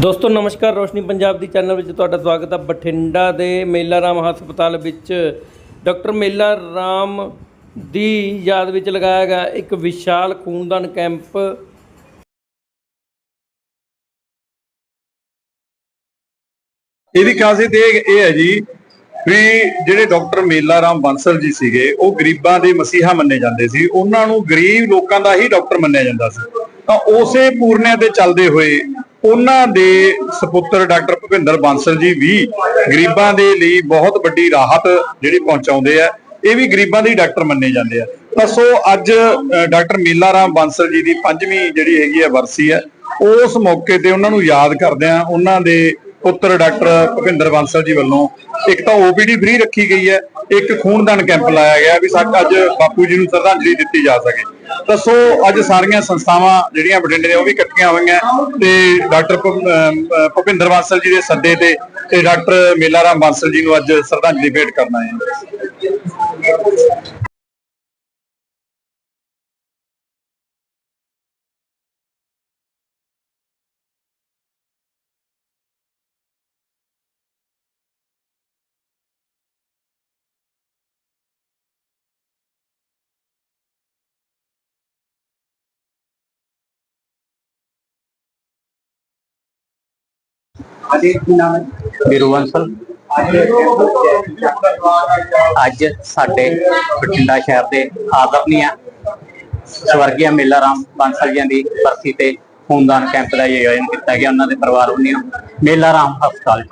ਦੋਸਤੋ, ਨਮਸਕਾਰ ਰੋਸ਼ਨੀ ਪੰਜਾਬ ਦੀ ਚੈਨਲ ਵਿੱਚ ਤੁਹਾਡਾ ਸਵਾਗਤ ਹੈ ਬਠਿੰਡਾ ਦੇ ਮੇਲਾ ਰਾਮ ਹਸਪਤਾਲ ਵਿੱਚ। ਡਾਕਟਰ ਮੇਲਾ ਰਾਮ ਦੀ ਯਾਦ ਵਿੱਚ ਲਗਾਇਆ ਗਿਆ ਇੱਕ ਵਿਸ਼ਾਲ ਖੂਨਦਾਨ ਕੈਂਪ। ਇਹਦੀ ਖਾਸੀਅਤ ਇਹ ਹੈ ਜੀ, ਵੀ ਜਿਹੜੇ ਡਾਕਟਰ ਮੇਲਾ ਰਾਮ ਬਾਂਸਲ ਜੀ ਸੀਗੇ, ਉਹ ਗਰੀਬਾਂ ਦੇ ਮਸੀਹਾ ਮੰਨੇ ਜਾਂਦੇ ਸੀ। ਉਹਨਾਂ ਨੂੰ ਗਰੀਬ ਲੋਕਾਂ ਦਾ ਹੀ ਡਾਕਟਰ ਮੰਨਿਆ ਜਾਂਦਾ ਸੀ। ਤਾਂ ਉਸੇ ਪੂਰਨਿਆਂ ਤੇ ਚੱਲਦੇ ਹੋਏ ਉਹਨਾਂ ਦੇ ਸੁਪੁੱਤਰ ਡਾਕਟਰ ਭੁਪਿੰਦਰ ਬਾਂਸਲ ਜੀ ਵੀ ਗਰੀਬਾਂ ਦੇ ਲਈ ਬਹੁਤ ਵੱਡੀ ਰਾਹਤ ਜਿਹੜੀ ਪਹੁੰਚਾਉਂਦੇ ਆ, ਇਹ ਵੀ ਗਰੀਬਾਂ ਦੇ ਡਾਕਟਰ ਮੰਨੇ ਜਾਂਦੇ ਆ। ਤਾਂ ਸੋ ਅੱਜ ਡਾਕਟਰ ਮੇਲਾ ਰਾਮ ਬਾਂਸਲ ਜੀ ਦੀ ਪੰਜਵੀਂ ਜਿਹੜੀ ਹੈਗੀ ਹੈ ਵਰਸੀ ਹੈ ਉਸ ਮੌਕੇ ਤੇ ਉਹਨਾਂ ਨੂੰ ਯਾਦ ਕਰਦੇ ਆ, ਉਹਨਾਂ ਦੇ ਪੁੱਤਰ ਡਾਕਟਰ ਭੁਪਿੰਦਰ ਬਾਂਸਲ ਜੀ ਵੱਲੋਂ ਇੱਕ ਤਾਂ ਓਪੀਡੀ ਫ੍ਰੀ ਰੱਖੀ ਗਈ ਹੈ, ਇੱਕ ਖੂਨਦਾਨ ਕੈਂਪ ਲਾਇਆ ਗਿਆ ਵੀ ਸਾਡਾ ਅੱਜ ਬਾਪੂ ਜੀ ਨੂੰ ਸ਼ਰਧਾਂਜਲੀ ਦਿੱਤੀ ਜਾ ਸਕੇ। ਤਾਂ ਸੋ ਅੱਜ ਸਾਰੀਆਂ ਸੰਸਥਾਵਾਂ ਜਿਹੜੀਆਂ ਬਠਿੰਡੇ ਨੇ ਉਹ ਵੀ ਇਕੱਠੀਆਂ ਹੋਈਆਂ ਤੇ ਡਾਕਟਰ ਭੁਪਿੰਦਰ ਬਾਂਸਲ ਜੀ ਦੇ ਸੱਦੇ ਤੇ ਤੇ ਡਾਕਟਰ ਮੇਲਾ ਰਾਮ ਬਾਂਸਲ ਜੀ ਨੂੰ ਅੱਜ ਸ਼ਰਧਾਂਜਲੀ ਭੇਟ ਕਰਨਾ ਹੈ। ਅਜੇ ਕੀ ਨਾਮ ਹੈ? ਵੀਰੂ ਅੱਜ ਸਾਡੇ ਬਠਿੰਡਾ ਸ਼ਹਿਰ ਦੇ ਆਦਰਨੀయ ਸਵਰਗੀ ਮੇਲਾ ਰਾਮ ਬਾਂਸਲ ਜੀ ਦੀ ਬਰਸੀ ਤੇ ਖੂਨਦਾਨ ਕੈਂਪ ਦਾ ਆਯੋਜਨ ਕੀਤਾ ਗਿਆ, ਉਹਨਾਂ ਦੇ ਪਰਿਵਾਰ ਵੱਲੋਂ ਮੇਲਾ ਰਾਮ ਹਸਪਤਾਲ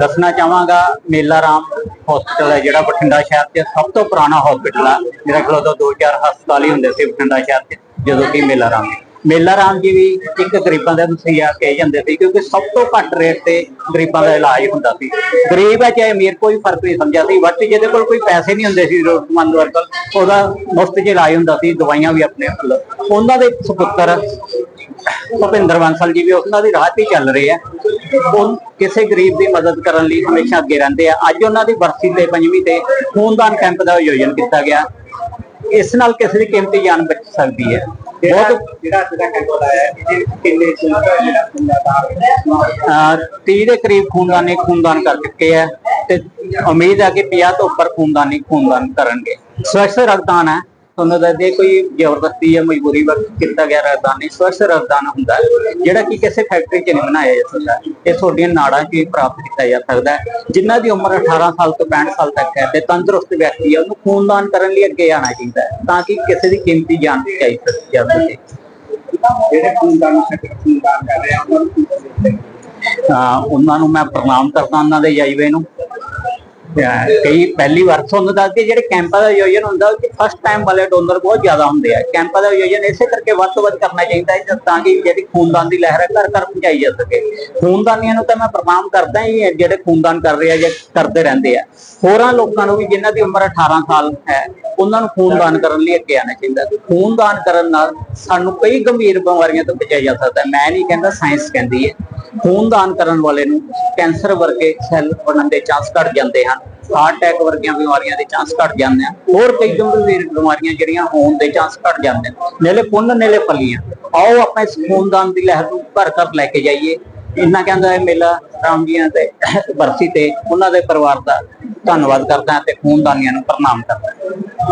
ਦੱਸਣਾ ਚਾਹਾਂਗਾ ਮੇਲਾ ਰਾਮ ਹਸਪਤਾਲ ਹੈ ਜਿਹੜਾ ਬਠਿੰਡਾ ਸ਼ਹਿਰ 'ਚ ਸਭ ਤੋਂ ਪੁਰਾਣਾ ਹਸਪਤਾਲ ਆ, ਜਿਹੜਾ ਖਿਆਲ ਉਦੋਂ ਦੋ ਚਾਰ ਹਸਪਤਾਲ ਹੀ ਹੁੰਦੇ ਸੀ ਬਠਿੰਡਾ ਸ਼ਹਿਰ 'ਚ ਜਦੋਂ ਕਿ ਮੇਲਾ ਰਾਮ ਮੇਲਾ ਰਾਮ ਜੀ ਵੀ ਇੱਕ ਗਰੀਬਾਂ ਦਾ ਮਸੀਹਾ ਕਹੇ ਜਾਂਦੇ ਸੀ, ਕਿਉਂਕਿ ਸਭ ਤੋਂ ਘੱਟ ਰੇਟ ਤੇ ਗਰੀਬਾਂ ਦਾ ਇਲਾਜ ਹੁੰਦਾ ਸੀ। ਗਰੀਬ ਹੈ ਚਾਹੇ ਅਮੀਰ, ਕੋਈ ਫ਼ਰਕ ਨਹੀਂ ਸਮਝਿਆ ਸੀ। ਬਟ ਜਿਹਦੇ ਕੋਲ ਕੋਈ ਪੈਸੇ ਨਹੀਂ ਹੁੰਦੇ ਸੀ ਜ਼ਰੂਰਤਮੰਦ ਵਰਗ ਉਹਦਾ ਮੁਫਤ 'ਚ ਇਲਾਜ ਹੁੰਦਾ ਸੀ, ਦਵਾਈਆਂ ਵੀ ਆਪਣੇ ਕੋਲ ਉਹਨਾਂ ਦੇ ਸੁਪੁੱਤਰ ਭੁਪਿੰਦਰ ਬਾਂਸਲ ਜੀ ਵੀ ਉਹਨਾਂ ਦੀ ਰਾਹ ਤੇ ਚੱਲ ਰਹੇ ਆ। ਉਹ ਕਿਸੇ ਗਰੀਬ ਦੀ ਮਦਦ ਕਰਨ ਲਈ ਹਮੇਸ਼ਾ ਅੱਗੇ ਰਹਿੰਦੇ ਆ। ਅੱਜ ਉਹਨਾਂ ਦੀ ਬਰਸੀ ਤੇ, ਪੰਜਵੀਂ ਤੇ ਖੂਨਦਾਨ ਕੈਂਪ ਦਾ ਆਯੋਜਨ ਕੀਤਾ ਗਿਆ। ਇਸ ਨਾਲ ਕਿਸੇ ਦੀ ਕੀਮਤੀ ਜਾਨ ਬਚ ਸਕਦੀ ਹੈ। ਬਹੁਤ ਜਿਹੜਾ ਅੱਜ ਦਾ ਕੈਂਪ ਲਾਇਆ ਹੈ, ਇਹਦੇ ਕਿੰਨੇ ਚੁਣਦਾ ਜਿਹੜਾ ਖੂਨਦਾਨ ਅਹ 30 ਦੇ ਕਰੀਬ ਖੂਨਦਾਨੀ ਖੂਨਦਾਨ ਕਰ ਚੁੱਕੇ ਆ ਤੇ ਉਮੀਦ ਹੈ ਕਿ 50 ਤੋਂ ਉੱਪਰ ਖੂਨਦਾਨੀ ਖੂਨਦਾਨ ਕਰਨਗੇ। ਸਵੱਛ ਰਕਤਦਾਨ ਹੈ। ਤੁਹਾਨੂੰ ਦੱਸ ਕੋਈ ਜ਼ਬਰਦਸਤੀ ਜਾਂ ਮਜਬੂਰੀ ਵਕਤ ਕੀਤਾ ਗਿਆ ਰਕਤਦਾਨ ਨਹੀਂ ਸਵੱਛ ਰਕਤਦਾਨ ਹੁੰਦਾ ਜਿਹੜਾ ਕਿ ਕਿਸੇ ਫੈਕਟਰੀ 'ਚ ਨਹੀਂ ਬਣਾਇਆ ਜਾ ਸਕਦਾ। ਇਹ ਤੁਹਾਡੀਆਂ ਨਾੜਾਂ 'ਚ ਹੀ ਪ੍ਰਾਪਤ ਕੀਤਾ ਜਾ ਸਕਦਾ ਜਿਨ੍ਹਾਂ ਦੀ ਉਮਰ 18 ਸਾਲ ਤੋਂ 65 ਸਾਲ ਤੱਕ ਹੈ ਤੇ ਤੰਦਰੁਸਤ ਵਿਅਕਤੀ ਹੈ ਉਹਨੂੰ ਖੂਨਦਾਨ ਕਰਨ ਲਈ ਅੱਗੇ ਆਉਣਾ ਚਾਹੀਦਾ ਹੈ ਤਾਂ ਕਿ ਕਿਸੇ ਦੀ ਕੀਮਤੀ ਜਾਨ ਬਚਾਈ ਜਾ ਸਕੇ। ਜਿਹੜੇ ਖੂਨਦਾਨ ਖੂਨਦਾਨ ਕਰ ਰਹੇ ਆ ਉਹਨਾਂ ਨੂੰ ਮੈਂ ਪ੍ਰਣਾਮ ਕਰਦਾ ਉਹਨਾਂ ਦੇ ਜਾਈਵੇ ਨੂੰ। ਕਈ ਪਹਿਲੀ ਵਾਰ ਤੁਹਾਨੂੰ ਦੱਸ ਦਈਏ, ਜਿਹੜੇ ਕੈਂਪਾਂ ਦਾ ਆਯੋਜਨ ਹੁੰਦਾ, ਉਹ ਫਸਟ ਟਾਈਮ ਵਾਲੇ ਡੋਨਰ ਬਹੁਤ ਜ਼ਿਆਦਾ ਹੁੰਦੇ ਆ। ਕੈਂਪਾਂ ਦਾ ਆਯੋਜਨ ਇਸੇ ਕਰਕੇ ਵੱਧ ਤੋਂ ਵੱਧ ਕਰਨਾ ਚਾਹੀਦਾ ਹੈ ਤਾਂ ਕਿ ਜਿਹੜੀ ਖੂਨਦਾਨ ਦੀ ਲਹਿਰ ਹੈ, ਘਰ ਘਰ ਪਹੁੰਚਾਈ ਜਾ ਸਕੇ। ਖੂਨਦਾਨੀਆਂ ਨੂੰ ਤਾਂ ਮੈਂ ਪ੍ਰਣਾਮ ਕਰਦਾ ਹੀ ਜਿਹੜੇ ਖੂਨਦਾਨ ਕਰ ਰਹੇ ਆ ਜਾਂ ਕਰਦੇ ਰਹਿੰਦੇ ਆ। ਹੋਰਾਂ ਲੋਕਾਂ ਨੂੰ ਵੀ, ਜਿਨ੍ਹਾਂ ਦੀ ਉਮਰ 18 ਸਾਲ ਹੈ, ਉਹਨਾਂ ਨੂੰ ਖੂਨਦਾਨ ਕਰਨ ਲਈ ਅੱਗੇ ਆਉਣਾ ਚਾਹੀਦਾ। ਖੂਨਦਾਨ ਕਰਨ ਨਾਲ ਸਾਨੂੰ ਕਈ ਗੰਭੀਰ ਬਿਮਾਰੀਆਂ ਤੋਂ ਬਚਾਇਆ ਜਾ ਸਕਦਾ ਮੈਂ ਨਹੀਂ ਕਹਿੰਦਾ ਸਾਇੰਸ ਕਹਿੰਦੀ ਹੈ। ਖੂਨਦਾਨ ਕਰਨ ਵਾਲੇ ਨੂੰ ਕੈਂਸਰ ਵਰਗੇ ਸੈੱਲ ਬਣਨ ਦੇ ਚਾਂਸ ਘਟ ਜਾਂਦੇ ਹਨ। ਹਾਰਟ ਅਟੈਕ ਵਰਗੀਆਂ ਬਿਮਾਰੀਆਂ ਦੇ ਚਾਂਸ ਘਟ ਜਾਂਦੇ ਹਨ। ਹੋਰ ਕਈ ਗੰਭੀਰ ਬਿਮਾਰੀਆਂ ਜਿਹੜੀਆਂ ਹੋਣ ਦੇ ਚਾਂਸ ਘਟ ਜਾਂਦੇ ਨੇ ਨੇਲੇ ਪੁੰਨ, ਨੇਲੇ ਫਲੀਆਂ ਆਓ ਆਪਾਂ ਇਸ ਖੂਨਦਾਨ ਦੀ ਲਹਿਰ ਨੂੰ ਘਰ ਘਰ ਲੈ ਕੇ ਜਾਈਏ। ਇੰਨਾ ਕਹਿੰਦਾ ਹੈ ਮੇਲਾ ਰਾਮ ਜੀਆਂ ਤੇ ਬਰਸੀ ਤੇ ਉਹਨਾਂ ਦੇ ਪਰਿਵਾਰ ਦਾ ਧੰਨਵਾਦ ਕਰਦਾ ਹਾਂ ਤੇ ਖੂਨਦਾਨੀਆਂ ਨੂੰ ਪ੍ਰਣਾਮ ਕਰਦਾ ਹਾਂ।